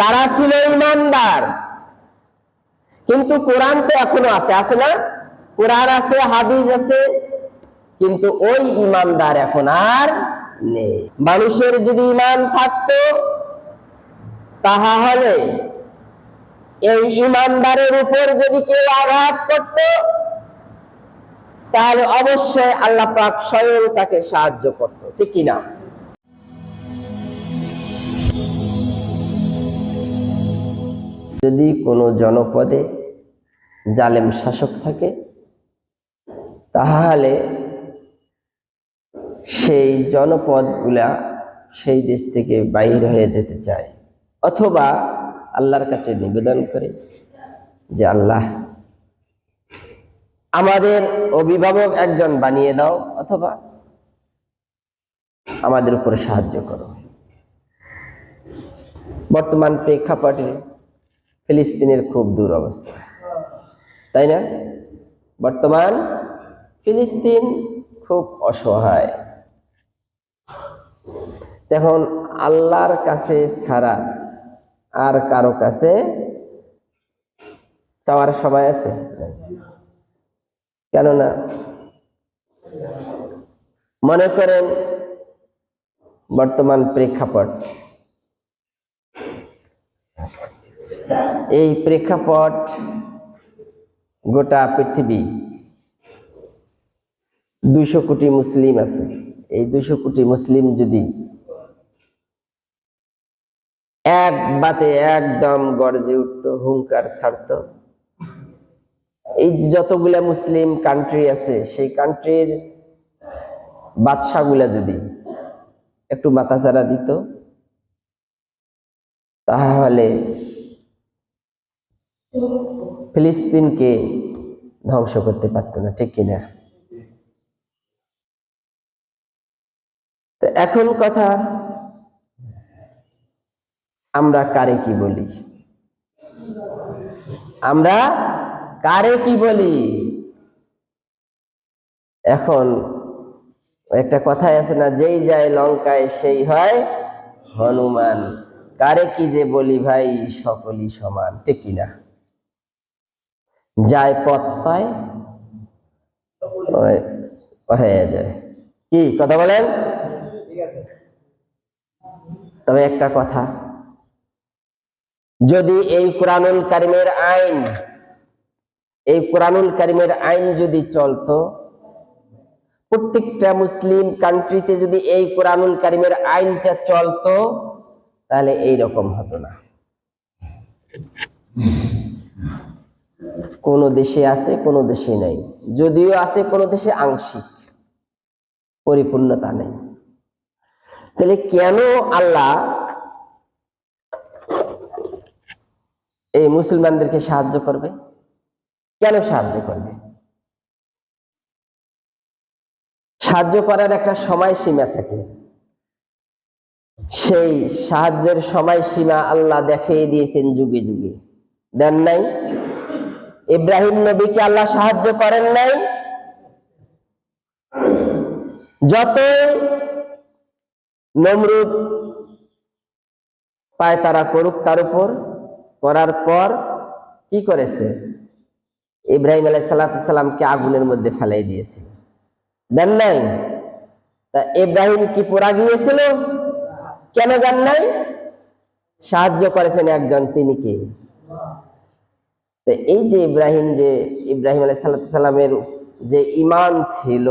তারা ছিল ইমানদার। কিন্তু কোরআন তো এখনও আছে আছে না? কোরআন আছে, হাদিস আছে, কিন্তু ওই ইমানদার এখন আর নেই। মানুষের যদি ইমান থাকতো, তাহা হলে এই ইমানদারের উপর যদি কেউ আঘাত করত, তাহলে অবশ্যই আল্লাহ পাক স্বয়ং তাকে সাহায্য করত, ঠিক কিনা যদি কোনো জনপদে জালেম শাসক থাকে, তাহলে সেই জনপদগুলা সেই দেশ থেকে বাইর হয়ে যেতে চায়। অথবা আল্লাহর কাছে নিবেদন করে যে, আল্লাহ, আমাদের অভিভাবক একজন বানিয়ে দাও অথবা আমাদের উপরে সাহায্য করো। বর্তমান প্রেক্ষাপটে ফিলিস্তিনের খুব দূর অবস্থা। তাই না? বর্তমান ফিলিস্তিন খুব অসহায়। এখন আল্লাহর কাছে ছাড়া আর কারও কাছে চাওয়ার সময় আছে? কেননা মনে করেন বর্তমান প্রেক্ষাপট এই প্রেক্ষাপট গোটা পৃথিবী দুইশো কোটি মুসলিম আছে। এই দুইশো কোটি মুসলিম যদি এক বাতে একদম গর্জে উঠতো, হুঙ্কার ছাড়তো। এই যতগুলা মুসলিম কান্ট্রি আছে, সেই কান্ট্রির বাদশাগুলা যদি একটু মাথাচাড়া দিত, তাহলে ফিলিস্তিনকে ধ্বংস করতে পারতো না, ঠিক কিনা? এখন কথা আমরা কারে কি বলি? আমরা কারে কি বলি? এখন একটা কথাই আছে না, যেই যায় লঙ্কায় সেই হয় হনুমান। কারে কি যে বলি ভাই, সকলই সমান, ঠিক কিনা? যায় পথ পায় হয়ে যায়। কি, কথা বলেন? তবে একটা কথা, যদি এই কোরআনুল কারিমের আইন, এই কোরআনুল কারিমের আইন যদি চলতো, প্রত্যেকটা মুসলিম কান্ট্রিতে যদি এই কোরআনুল কারিমের আইনটা চলতো, তাহলে এই রকম হতো না। কোন দেশে আছে, কোন দেশে নাই। যদিও আছে, কোন দেশে আংশিক পরিপূর্ণতা নেই। তাহলে কেন আল্লাহ এই মুসলমানদেরকে সাহায্য করবে? কেন সাহায্য করবে? সাহায্য করার একটা সময় সীমা থাকে। সেই সাহায্যের সময় সীমা আল্লাহ দেখিয়ে দিয়েছেন যুগে যুগে। দেন নাই? ইব্রাহিম নবীকে আল্লাহ সাহায্য করেন নাই। যত নমরুদ পায় তারা করুক তার উপর, করার পর কি করেছে? ইব্রাহিম আলাই সাল্লাতামকে আগুনের মধ্যে ফেলাই দিয়েছে। দেন নাই? তা ইব্রাহিম কি পোড়া গিয়েছিল? কেন জান নাই? সাহায্য করেছেন একজন, তিনি কে? তো এই যে ইব্রাহিম যে ইব্রাহিম আলাই সাল্লামের যে ইমান ছিল,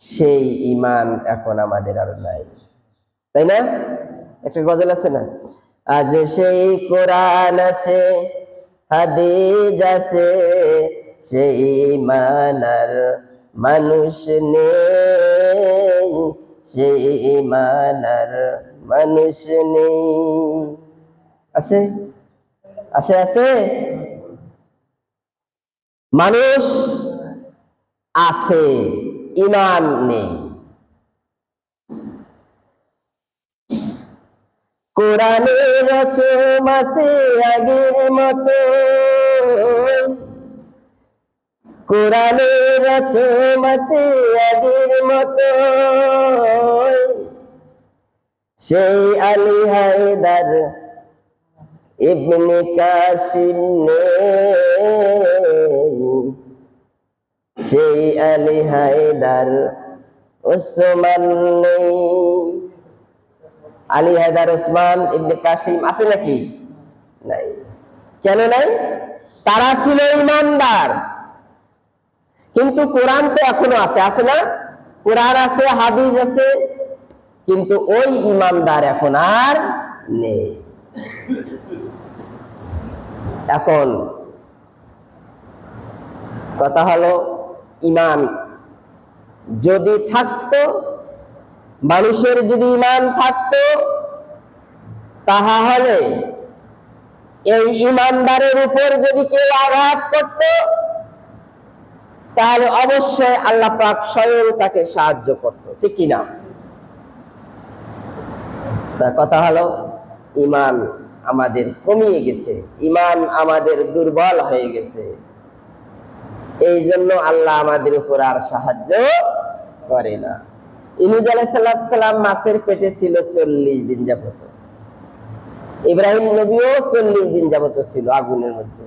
সেই ইমান এখন আমাদের আর নাই। তাই না? একটা গজল আছে না? আজ সেই কোরআন আছে হাদিজ আছে, সেই মানার মানুষ নেই। সেই মানার মানুষ নেই। আছে? আছে আছে? মানুষ আছে, ইমান নেই। কোরআনের রচম আছে আগের মতো। কোরআনের রচম আছে আগের মতো। সেই আলী হায়দার ইবনে কাসিম সেই আলী হায়দার ওসমান নেই। আলী হায়দার ওসমান ইবনে কাসিম আছে নাকি? নাই। কেন নাই? তারা ছিল ইমানদার। কিন্তু কোরআন তো এখনও আছে আছে না? কোরআন আছে, হাদিস আছে, কিন্তু ওই ইমানদার এখন আর নেই। এখন কথা হলো ইমান। যদি থাকতো, মানুষের যদি ইমান থাকতো, তাহা হলে এই ইমানদারের উপর যদি কেউ আঘাত করত, তাহলে অবশ্যই আল্লাহ পাক স্বয়ং তাকে সাহায্য করত, ঠিক কিনা? কথা হলো ইমান। আমাদের কমিয়ে গেছে। ইমান আমাদের দুর্বল হয়ে গেছে। এই জন্য আল্লাহ আমাদের উপর আর সাহায্য করে না। ইনুজ আলাইসাল্লাম পেটে ছিল চল্লিশ দিন যাবত। ইব্রাহিম নবীও চল্লিশ দিন যাবত ছিল আগুনের মধ্যে।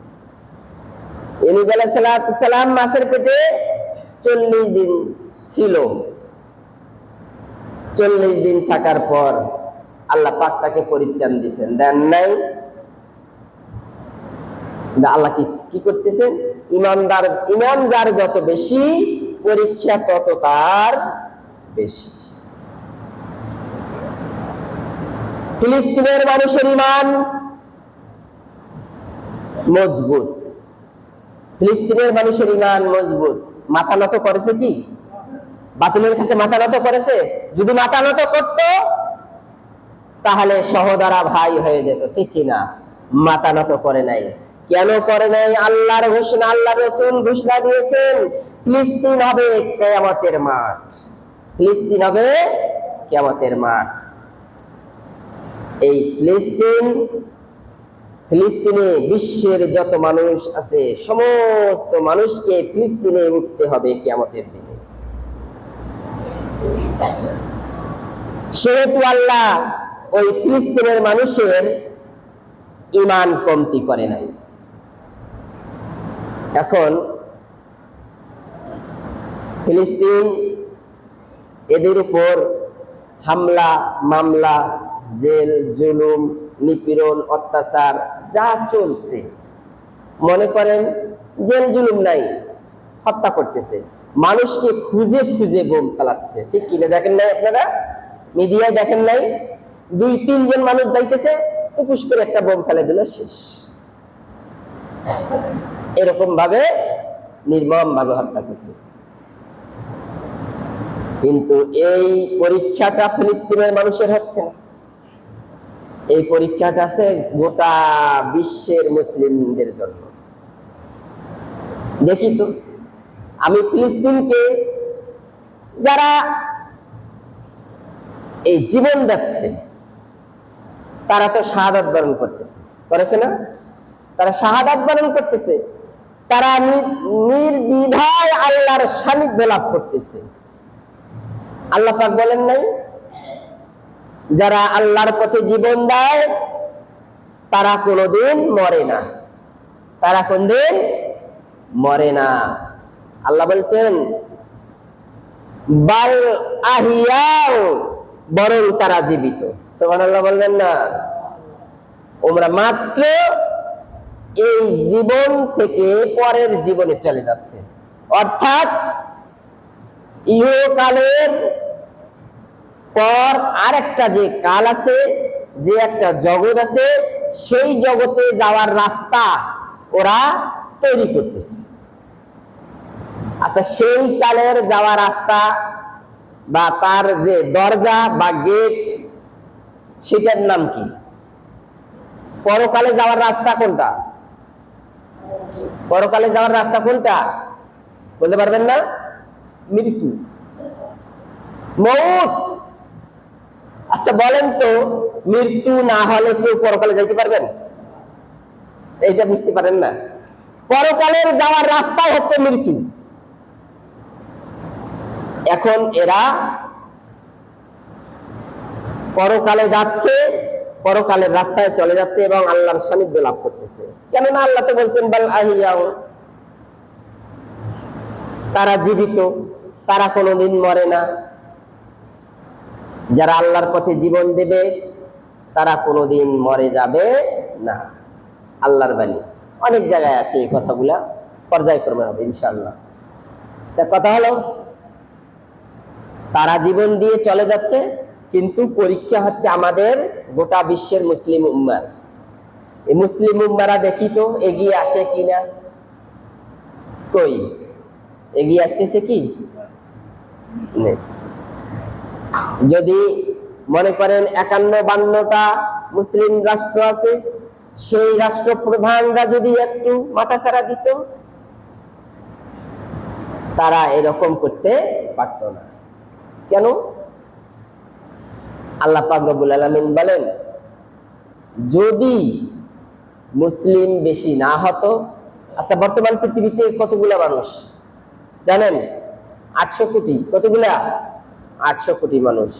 ইনুজ আলাইসাল্লাম পেটে চল্লিশ দিন ছিল। চল্লিশ দিন থাকার পর আল্লাহ পাক তাকে পরিত্রাণ দিচ্ছেন দেন নাই আল্লাহ কি কি করতেছেন? ইমানদার ইমান যার যত বেশি, পরীক্ষা তত তার বেশি। ফিলিস্তিনের মানুষের ইমান মজবুত। ফিলিস্তিনের মানুষের ইমান মজবুত। মাথা নত করেছে কি? বাতিলের কাছে মাথা নত করেছে? যদি মাথা নত করত তাহলে সহদারা ভাই হয়ে যেত ঠিক কিনা মাথা নত করে নাই। কেন করে নাই? আল্লাহর ঘোষণা আল্লাহ রসুল ঘোষণা দিয়েছেন, ফিলিস্তিন হবে কেয়ামতের মাঠ। ফিলিস্তিন হবে কেয়ামতের মাঠ। এই ফিলিস্তিন, ফিলিস্তিনে বিশ্বের যত মানুষ আছে, সমস্ত মানুষকে ফিলিস্তিনে উঠতে হবে কেয়ামতের দিনে। সেহেতু আল্লাহ ওই ফিলিস্তিনের মানুষের ইমান কমতি করে নাই। এখন ফিলিস্তিন এদের উপর হামলা, মামলা, জেল, জুলুম, নিপীড়ন, অত্যাচার যা চলছে। মনে করেন জেল, জুলুম নাই, হত্যা করতেছে। মানুষকে খুঁজে খুঁজে বোম ফেলাচ্ছে। ঠিক কিনা দেখেন নাই আপনারা? মিডিয়ায় দেখেন নাই? দুই, তিনজন মানুষ যাইতেছে টুকুস করে একটা বোম ফেলে দিল, শেষ। এরকম ভাবে নির্মম ভাবে হত্যা করতেছে। কিন্তু এই পরীক্ষাটা ফিলিস্তিনের মানুষের হচ্ছে না। এই পরীক্ষাটা আছে গোটা বিশ্বের মুসলিমদের জন্য। দেখি তো, আমি ফিলিস্তিনকে যারা এই জীবন যাচ্ছে তারা তো শাহাদাত বরণ করতেছে। করেছে না? তারা শাহাদাত বরণ করতেছে। তারা নির্দ্বিধায় আল্লাহর সান্নিধ্য লাভ করতেছে। আল্লাহ পাক বলেন নাই, যারা আল্লাহর পথে জীবন দেয়, তারা কোনোদিন মরে না। তারা কোনদিন মরে না। আল্লাহ বলছেন, বাল আহিয়াও বরং তারা জীবিত। বলবেন না। ওমরা মাত্র এই জীবন থেকে পরের জীবনে চলে যাচ্ছে। অর্থাৎ ইহকালের পর আরেকটা যে কাল আছে, যে একটা জগৎ আছে, সেই জগতে যাওয়ার রাস্তা ওরা তৈরি করতেছে। আচ্ছা সেই কালের যাওয়ার রাস্তা বা তার যে দরজা বা গেট, সেটার নাম কি? পরকালে যাওয়ার রাস্তা কোনটা? পরকালে যাওয়ার রাস্তা কোনটা? বলতে পারবেন না? মৃত্যু। মৌত। আচ্ছা বলেন তো, মৃত্যু না হলে কেউ পরকালে যাইতে পারবেন? এইটা বুঝতে পারেন না। পরকালের যাওয়ার রাস্তাই হচ্ছে মৃত্যু। এখন এরা পরকালে যাচ্ছে, পরকালের রাস্তায় চলে যাচ্ছে এবং আল্লাহর সান্নিধ্য লাভ করতেছে। কেননা আল্লাহ তো বলছেন, বাল তারা জীবিত, তারা কোনোদিন মরে না। যারা আল্লাহর পথে জীবন দেবে, তারা কোনোদিন মরে যাবে না। আল্লাহর বাণী। অনেক জায়গায় আছে এই কথাগুলা, পর্যায়ক্রমে হবে, ইনশাআল্লাহ। তা কথা হলো তারা জীবন দিয়ে চলে যাচ্ছে, কিন্তু পরীক্ষা হচ্ছে আমাদের গোটা বিশ্বের মুসলিম উম্মার। এই মুসলিম উম্মারা দেখি তো এগিয়ে আসে কিনা? কই? এগিয়ে আসতেছে কি? যদি মনে করেন একান্ন বান্নটা মুসলিম রাষ্ট্র আছে, সেই রাষ্ট্র প্রধানরা যদি একটু মাথাছাড়া দিত, তারা এরকম করতে পারত না। কেন? আল্লাহ পাক আলামিন বলেন, যদি মুসলিম বেশি না হতো আচ্ছা বর্তমান পৃথিবীতে কতগুলা মানুষ? জানেন, আটশো কোটি। কতগুলা? আটশো কোটি মানুষ।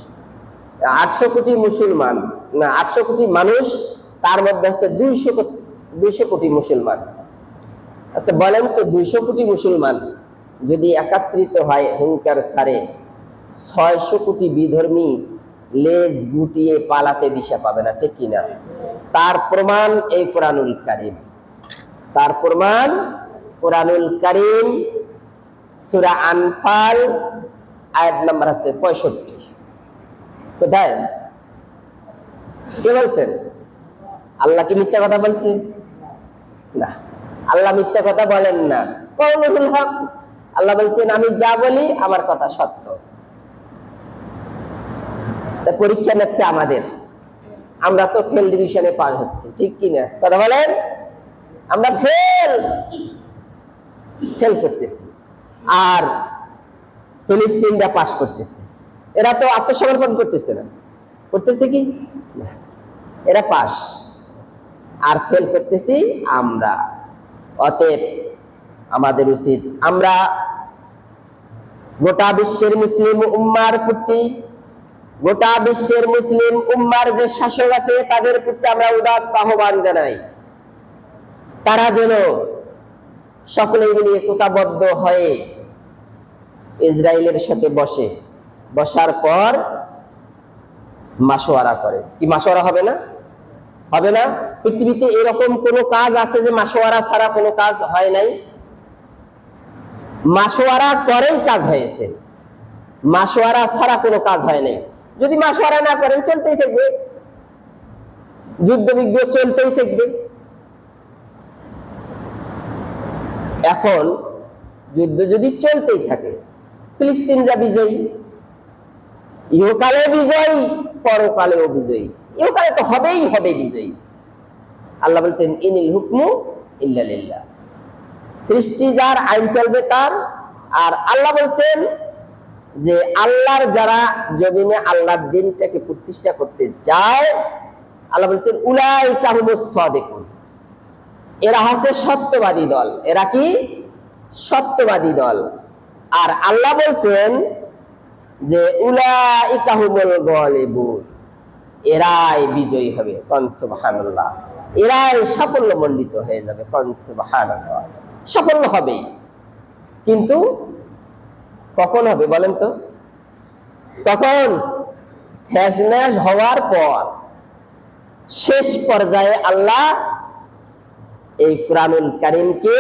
আটশো কোটি মুসলমান, না, আটশো কোটি মানুষ, তার মধ্যে আছে দুইশো দুইশো কোটি মুসলমান। আচ্ছা বলেন তো দুইশো কোটি মুসলমান যদি একাত্রিত হয় হুঙ্কার সারে ছয়শো কোটি বিধর্মী লেজ গুটিয়ে পালাতে দিশা পাবে না, ঠিক কিনা? তার প্রমাণ এই কোরআনুল কারিম। তার প্রমাণ কোরআনুল কারিম, সুরা আনফাল, আয়াত নাম্বার আছে পঁয়ষট্টি। কোথায়? কে বলছেন? আল্লাহ কি মিথ্যা কথা বলছে? না। আল্লাহ মিথ্যা কথা বলেন না। কৌলুল হক। আল্লাহ বলছেন, আমি যা বলি, আমার কথা সত্য। তা পরীক্ষা নিচ্ছে আমাদের। আমরা তো ফেল ডিভিশনে পাস হচ্ছি, ঠিক কি না? কথা বলেন? আমরা ফেল ফেল করতেছি। আর ফিলিস্তিনরা পাস করতেছে। এরা তো আত্মসমর্পণ করতেছে না। করতেছে কি? এরা পাস আর ফেল করতেছি আমরা। অতএব আমাদের উচিত আমরা গোটা বিশ্বের মুসলিম উম্মার প্রতি গোটা বিশ্বের মুসলিম উম্মার যে শাসক আছে, তাদের প্রতি আমরা উদাত্ত আহ্বান জানাই। তারা যেন সকলে মিলিয়ে একতাবদ্ধ হয়ে ইসরায়েলের সাথে বসে। বসার পর মাসোয়ারা করে। কি মাসোয়ারা হবে না? হবে না? পৃথিবীতে এরকম কোন কাজ আছে যে মাসোয়ারা ছাড়া কোনো কাজ হয় নাই? মাসোয়ারা করেই কাজ হয়েছে। মাসোয়ারা ছাড়া কোনো কাজ হয় নাই। যদি মাসোয়ারা না করেন, চলতেই থাকবে। যুদ্ধ বিগ্রহ চলতেই থাকবে। এখন যুদ্ধ যদি চলতেই থাকে, ফিলিস্তিনরা বিজয়ী ইহকালে বিজয়ী, পরকালেও বিজয়ী। ইহকালে তো হবেই হবে বিজয়ী। আল্লাহ বলছেন, ইনিল হুকমু ইল্লালিল্লাহ সৃষ্টি যার, আইন চলবে তার। আর আল্লাহ বলছেন যে আল্লাহর যারা জমিনে আল্লাহর দিনটাকে প্রতিষ্ঠা করতে যায়, আল্লাহ বলছেন উলাই কাহুমুস দেখুন এরা হচ্ছে সত্যবাদী দল। এরা কি? সত্যবাদী দল। আর আল্লাহ বলছেন যে গলিবুন। এরাই বিজয়ী হবে, কন সুবহানাল্লাহ। এরাই সাফল্য মণ্ডিত হয়ে যাবে, কন সাফল্য হবে কিন্তু কখন হবে বলেন তো? তখন ফ্যাসন্যাস হওয়ার পর শেষ পর্যায়ে আল্লাহ এই কোরআনুল কারিমকে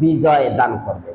বিজয় দান করবে।